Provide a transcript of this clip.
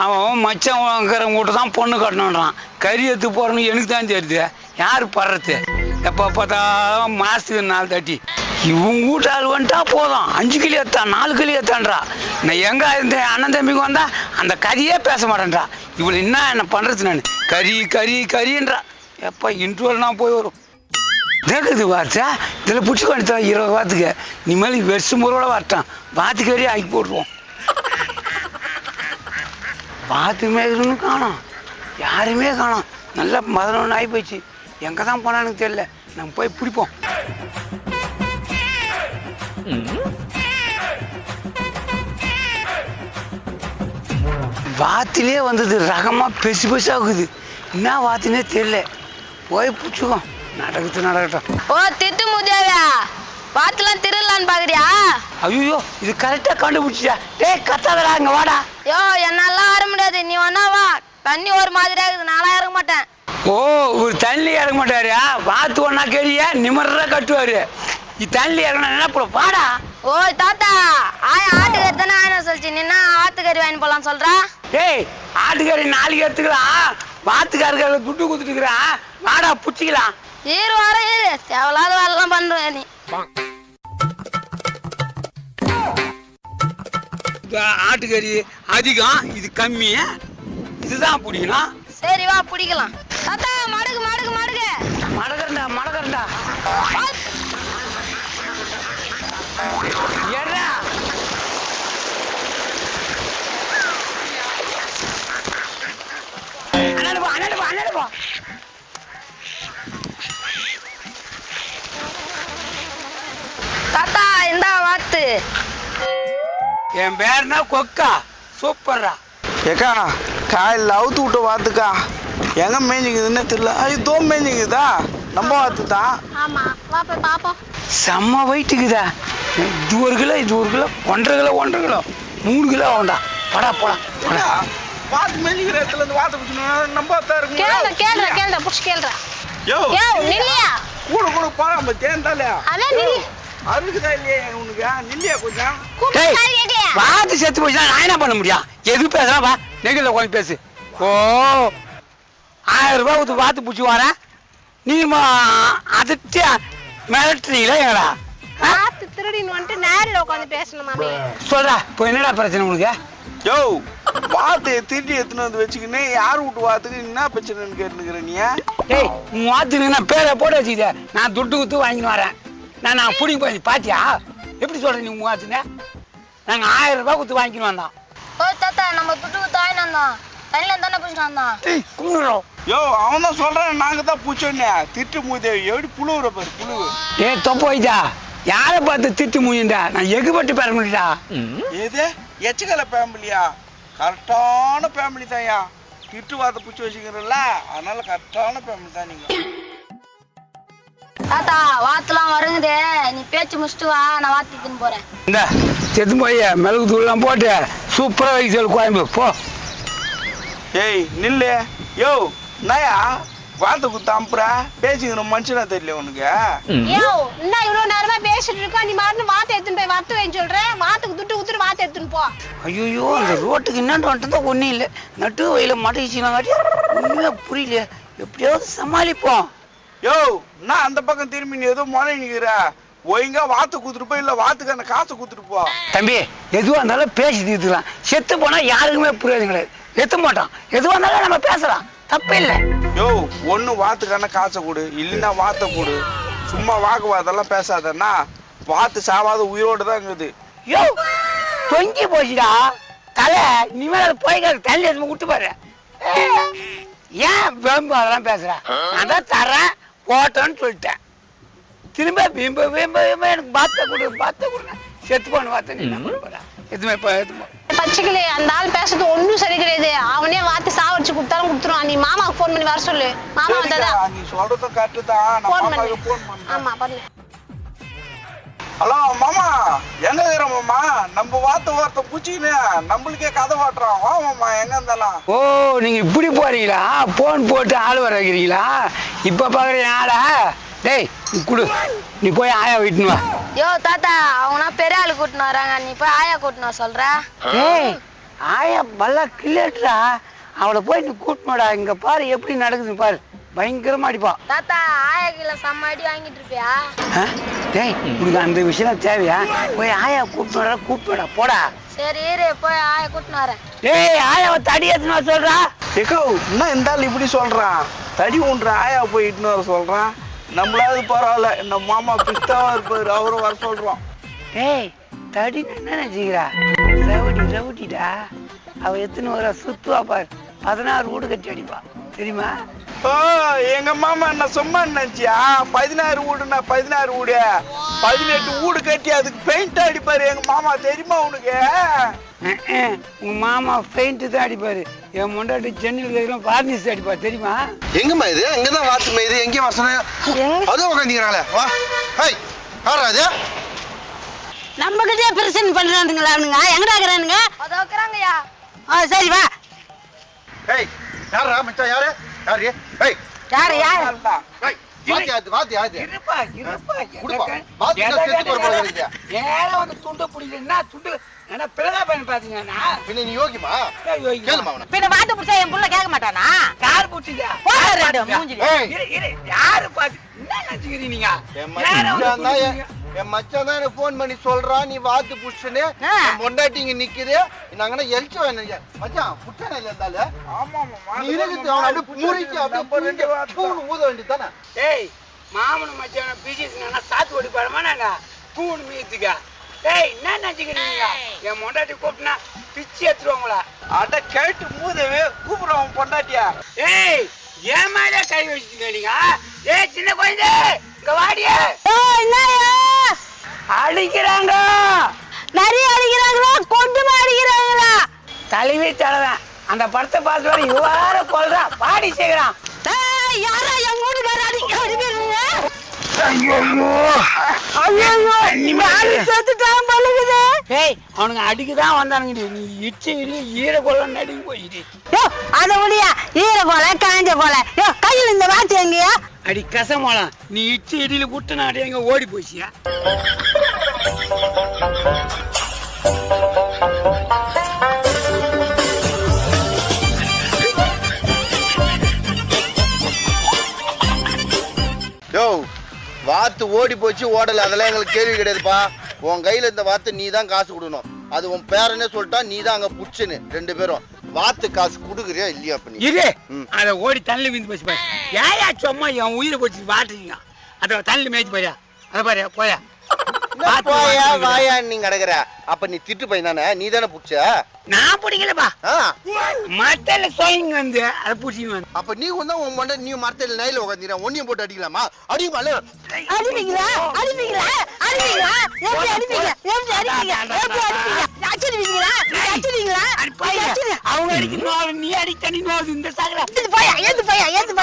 அவன் மச்சான் வாங்குறவங்க கூட தான் பொண்ணு கட்டணுன்றான் கறி எடுத்து போறன்னு எனக்கு தான் தெரியுது. யார் படுறது? எப்போ பார்த்தாலும் மாசத்துக்கு நாலு தட்டி. இவங்க வீட்டு ஆள் வந்துட்டா போதும். அஞ்சு கிலோ ஏத்தான் நாலு கிலோ ஏத்தான்றா நான் எங்கே இருந்தேன் அண்ணன் தம்பிக்கு வந்தா அந்த கறியே பேச மாட்டேன்றா. இவள் என்ன என்ன பண்ணுறது நான்? கறி கறி கறின்றா. எப்போ இன்ட்ரோல்னா போய் வரும். கேட்குது வார்த்தா? இதில் பிடிச்சி கொண்டு இருபது வாத்துக்கு இனிமேல் வருஷம் முறையோட வரட்டான் வாத்து வரையும் ஆக்கி போட்டுருவோம். வாத்து மேய்க்கணும்னு காணோம். யாருமே காணோம். நல்லா மதனொன்று ஆகி போச்சு எங்கே தான் போனான்னு தெரியல. நம்ம போய் பிடிப்போம். வாத்திலே வந்தது ரகமாக பெசு பெருசாகுது என்ன வாத்தினே தெரியல. போய் பிடிச்சிக்கோ நடக்கட்டும் நடக்கட்டும். ஓ திட்டு முதியாவியா பாத்துலாம் திருடலான்னு பாக்குறியா? ஐயோ இது கரெக்டாக கண்டுபிடிச்சிட்டா. டேய் கத்தாதடா இங்கே வாடா. யோ என்னாலாம் வர முடியாது. நீ வேணா வா. தண்ணி ஒரு மாதிரியா இருக்குது நான்லாம் இறங்க மாட்டேன். ஓ ஒரு தண்ணி இறங்க மாட்டாரு வாத்து ஒன்றா கேளிய நிமர்றா கட்டுவாரு. இது தண்ணி இறங்கினா என்ன போட வாடா. ஓய் தாத்தா ஆயா ஆட்டுக்கறி தானே ஆயினா சொல்லிச்சு. நின்னா ஆட்டுக்கறி வாங்கி போலாம் சொல்றா? டேய் ஆட்டுக்கறி நாளைக்கு எடுத்துக்கலாம் வாத்துக்காரர்களை துட்டு கொடுத்துட்டுக்கிறான் வாடா பிடிச்சிக்கலாம். ஈரு வாரம் ஈரு தேவையில்லாத வேலைலாம் பண்றேன் நீ இது ஆட்டுக்கறி அதிகம் இது கம்மி. இதுதான் பிடிக்கணும். சரி வா பிடிக்கலாம். தாத்தா மடுகு மடுகு மடுகு. மடகரண்டா மடகரண்டா ஏடா அண்ணாடு போ அண்ணாடு போ அண்ணாடு போ. தாத்தா இந்தா வாத்து. என் பேர்னா கொக்கா. சூப்பர்ரா. ஏக்கா காலையில் அவுத்து விட்டு வாத்துக்கா. எங்க மேய்ஞ்சிக்குதுன்னே தெரியல. ஐயோ தோ மேய்ஞ்சிக்குதா? நம்ம வாத்து தான் செம்ம வெயிட்டுக்குதா இது ஒரு கிலோ இது ஒரு கிலோ ஒன்றரை கிலோ ஒன்றரை கிலோ. மூணு கிலோ ஆகும்டா படா போடா போடா வாத்து மேய்ஞ்சிக்கிற இடத்துல இருந்து வாத்து பிடிச்சணும் நம்ம கேளுடா இருக்கும் கேளுடா கேளுடா புடிச்சு கேளுடா யோ யோ நில்லியா? கூட கூட போறாம தேர்ந்தாலே அதான் நில்லு. அருகுதா இல்லையா உனக்கு? நில்லையா கொஞ்சம்? வாத்து செத்து போச்சுன்னா நான் என்ன பண்ண முடியும்? எது பேசுறா வா. நெகில கொஞ்சம் பேசு. ஓ ஆயிரம் ரூபாய் கொடுத்து வாத்து பிடிச்சி வரேன் நீ அதிர்ச்சி மிரட்டுறீங்களா எங்கடா? ஆ? பார்த்து திருடின்னு வந்துட்டு நேரில் உட்காந்து பேசணுமாமே சொல்றா இப்போ என்னடா பிரச்சனை உனக்கு? யோ வாத்து திருடி எடுத்துன்னு வந்து வச்சுக்கின்னு யார் வீட்டு வாத்துக்கு என்ன பிரச்சனைன்னு கேட்டுக்கிற நீ டேய் உன் வாத்துக்கு நான் பேரை போட்டு வச்சுக்கிட்ட? நான் துட்டு குத்து வாங்கின்னு வரேன். நான் நான் பிடிங்க போய் பாத்தியா? எப்படி சொல்ற நீ உன் வாத்துங்க நாங்கள் ஆயிரம் ரூபாய் கொடுத்து வாங்கின்னு வந்தோம் ஓ தாத்தா நம்ம துட்டு தாய் வந்தோம் தண்ணியில் தானே பிடிச்சிட்டு வந்தோம் டேய் கும்பிடுறோம். யோ அவன் தான் சொல்றான் நாங்க தான் பூச்சோன்னே திட்டு மூதேவி எப்படி புழுவுற பாரு புழுவு ஏய் தொப்பு வைத்தா யாரை பார்த்து திட்டு மூஞ்சிண்டா நான் எகுபட்டு பெற முடியடா ஏது எச்சக்கலை ஃபேமிலியா கரெக்டான ஃபேமிலி தான்யா திட்டு வார்த்தை பிடிச்சி வச்சுக்கிறல்ல அதனால கரெக்டான ஃபேமிலி தான் நீங்க. தாத்தா வாத்துலாம் வருங்குதே. நீ பேச்சு முடிச்சுட்டு வா நான் வாத்து தின்னு போறேன். இந்த செத்து போய் மிளகு தூள்லாம் போட்டு சூப்பராக வைக்க சொல்லு கோயம்பு போ. ஏய் நில்லு. யோ என்னயா வார்த்தை குத்து அம்புற பேசிக்கிற மனுஷனா தெரியல உனக்கு. யோ என்ன இவ்வளவு நேரமா பேசிட்டு இருக்கோம் நீ மருந்து வாத்து எடுத்துன்னு போய் வறுத்து வைன்னு சொல்றேன் வாத்துக்கு துட்டு குத்துட்டு வாத்து எடுத்துன்னு போ. ஐயோ அந்த ரோட்டுக்கு என்னன்னு வந்துட்டு ஒன்றும் இல்லை. நட்டு வயல மாட்டேங்கிச்சுனாங்காட்டி ஒன்றுமே புரியல எப்படியாவது சமாளிப்போம். யோ நான் அந்த பக்கம் திரும்பி நீ ஏதோ முறை நிக்கிற. ஒழுங்கா வாத்து குத்துட்டு போ இல்ல வாத்துக்கான காசை குத்துட்டு போ. தம்பி எதுவாக இருந்தாலும் பேசி தீர்த்துக்கலாம். செத்து போனால் யாருக்குமே புரியாது கிடையாது எத்த மாட்டோம். எதுவாக இருந்தாலும் நம்ம பேசலாம். தப்பு இல்லை. யோ ஒண்ணு வாத்துக்கான காசை கொடு இல்லைன்னா வாத்தை கொடு. சும்மா வாக்குவாதெல்லாம் பேசாதன்னா வாத்து சாவாத உயிரோடு தான் இருக்குது. யோ தொங்கி போச்சுடா. தலை இனிமேல் அது போய் தள்ளி எடுத்து விட்டு பாரு. ஏன் வேம்பு அதெல்லாம் பேசுற? நான் தான் தரேன் ஓட்டோன்னு சொல்லிட்டேன். திரும்ப பிம்ப பிம்ப பிம்ப எனக்கு பாத்த கொடு பாத்த கொடு செத்து போன பார்த்த நீ எதுவுமே இப்போ எதுவும். பச்சைக்கிளி அந்த ஆள் பேசுறது ஒண்ணும் சரி கிடையாது அவனே வாத்து சாவடிச்சு கொடுத்தாலும் கொடுத்துருவான். நீ மாமாவுக்கு ஃபோன் பண்ணி வர சொல்லு. மாமா வந்தாதான் சரிக்கா, நீ சொல்றது கரெக்டு தான் நான் ஃபோன் மாமாவுக்கு பண்ணு ஃபோன் பண்ணேன். ஆமா பண்ணு. ஹலோ மாமா எங்க இருக்கிற மாமா? நம்ம வார்த்தை வார்த்தை பூச்சிக்கினு நம்மளுக்கே கதை வாட்டுறோம் வா மாமா எங்க இருந்தாலும். ஓ நீங்க இப்படி போறீங்களா? போன் போட்டு ஆள் வர வைக்கிறீங்களா? இப்ப பாக்குறீங்க ஆளா? டேய் நீ குடு. நீ போய் ஆயா வீட்டுன்னு வா. யோ தாத்தா அவனா பெரிய ஆளு கூட்டின்னு வராங்க. நீ போய் ஆயா கூட்டின்னு வர சொல்ற? ஏய் ஆயா பல்லா கிளேட்டுறா அவளை போய் நீ கூட்டணுடா இங்க பாரு எப்படி நடக்குதுன்னு பாரு. பயங்கரமா அடிப்பா. தாத்தா ஆயா கீழ செம்ம அடி வாங்கிட்டு இருப்பியா ஆ? டேய் உனக்கு அந்த விஷயம் தேவையா? போய் ஆயா கூப்பிட்டுடா கூப்பிட்டுடா போடா. சரி இரு போய் ஆயா கூட்டின்னு வரேன். டேய் ஆயாவை தடி ஏத்துனா சொல்றா? ஏக்கோ என்ன இந்த ஆள் இப்படி சொல்றான்? தடி ஊன்ற ஆயா போய் இட்டுன்னு வர சொல்றான்? நம்மளாவது பரவாயில்ல இந்த மாமா பிஸ்தாவா இருப்பாரு அவரும் வர சொல்றோம் டேய் தடி என்ன நினைச்சுக்கிறா? ரவுடி ரவுடிடா. அவ எத்தனை வர சுத்துவா பாரு. பதினாறு வீடு கட்டி அடிப்பா. தெரியுமா? ஓ எங்க மாமா என்ன சும்மா நினைச்சியா? பதினாறு வீடுனா பதினாறு வீடு. பதினெட்டு வீடு கட்டி அதுக்கு பெயிண்ட் அடிப்பாரு எங்க மாமா தெரியுமா உனக்கு? உங்க மாமா பெயிண்ட் தான் அடிப்பாரு. என் முண்டாட்டி சென்னையில் இருக்கிற வார்னிஸ் அடிப்பா தெரியுமா? எங்கம்மா இது? எங்கதான் வாத்து மேயுது எங்கேயும் வசனம் அதுவும் உட்காந்துக்கிறாங்களே வா ஹை யாரா அது நம்ம கிட்டே பிரச்சனை பண்றானுங்களா அவனுங்க எங்கடா இருக்கிறானுங்க? அதை வைக்கிறாங்கய்யா ஆ சரி வா. ஹேய் யாரா மச்சான் யாரு? யாரு? ஹேய் யாரு யாரு? அதுதான். ஹேய் வாத்தி ஆத்து வாத்தி ஆத்து இருப்பா இருப்பா குடுப்பா. பாத்துட்டா செத்து போற போல இருக்குது. ஏழை வந்து துண்டை பிடிக்கலன்னா துண்டு? ஏன்னா பிள்ளை பையன் பாத்தீங்கன்னா பின்ன நீ யோகிமா கேளுமா அவனை. பின்ன வாத்து பிடிச்சா என் புள்ள கேட்க மாட்டானா? கார் பூச்சிதா போடா ரெண்டு மூஞ்சில. ஏய். இரு இரு யாரு பாத்து என்ன நினைச்சுக்கிறீங்க நீங்க? வந்து? என் மச்சான் தான் எனக்கு ஃபோன் பண்ணி சொல்றான் நீ வாத்து. என் பொண்டாட்டி இங்க நிக்குது. நாங்கன்னா எலிச்சு வேணும் மச்சான் புட்டான இல்ல இருந்தாலும்? ஆமா ஆமா இருக்குது அவன் அப்படியே முறிச்சு அப்படியே ரெண்டு தூணு ஊத வேண்டியதானே ஏய் மாமன் மச்சான பிஜிஸ்னா சாத்து ஓடி பழமா நாங்க? தூண் மீத்துக்க. ஏய் என்ன நினைச்சுக்கிறீங்க? என் மொண்டாட்டி கூப்பிட்டுனா பிச்சு எடுத்துருவாங்களா அட கேட்டு மூதவே கூப்பிடுறோம் பொண்டாட்டியா. ஏய் ஏன் மேலே கை வச்சுங்க நீங்க ஏய் சின்ன குழந்தை இங்க வாடியே? அடிக்கிறாங்க. நிறைய அடிக்கிறாங்களா? கொஞ்சமா அடிக்கிறாங்களா? தலைவி தலைவன் அந்த படத்தை பார்த்து வர இவ்வாறு கொள்றா பாடி செய்கிறான் யாரா என் வீட்டுக்கார அடிக்க அடிக்கிறீங்க? அவனுங்க அடிக்கதான் வந்தானுங்க நீ இச்சு இடி ஈர கொள்ள நடுங்கி போயிடு. யோ அத ஒளியா? ஈர போல காஞ்ச போல யோ கையில் இந்த வாத்து எங்கயா? அடி கசமோலாம் நீ இச்சு இடியில விட்டு நாடி எங்க ஓடி போச்சியா யோ வாத்து ஓடி போச்சு ஓடல. அதெல்லாம் எங்களுக்கு கேள்வி கிடையாதுப்பா. உன் கையில இந்த வாத்து நீ தான் காசு கொடுக்கணும். அது உன் பேரனே சொல்லிட்டா நீ தான் அங்க புடிச்சுன்னு. ரெண்டு பேரும். வாத்து காசு கொடுக்குறியா இல்லையா அப்ப நீ? இரு. அத ஓடி தள்ளி விந்து போச்சு பாரு. ஏயா சும்மா என் உயிரை போச்சு வாட்டுறீங்க? அத தள்ளி மேய்ச்சி போயா அத பாரு போயா. போயா வாயா நீ கிடக்குற. அப்ப நீ திட்டு பையன் தானே? நீ தானே புடிச்ச? நான் பிடிக்கலப்பா. மட்டல சோயிங்க வந்து அதை பிடிச்சிங்க வந்து. அப்ப நீ வந்து உன் மண்டை நீ மரத்தில் நைல உட்காந்துற ஒன்னியும் போட்டு அடிக்கலாமா? அடிக்கலாம்ல அடிப்பீங்களா? அடிப்பீங்களா? அடிப்பீங்களா எப்படி அடிப்பீங்க எப்படி அடிப்பீங்க எப்படி அடிப்பீங்க அடிச்சிருவீங்களா அடிச்சிருவீங்களா அவங்க அடிக்கணும் நீ அடி தண்ணி இந்த சாகல ஏந்து பையா ஏந்து பையா ஏந்து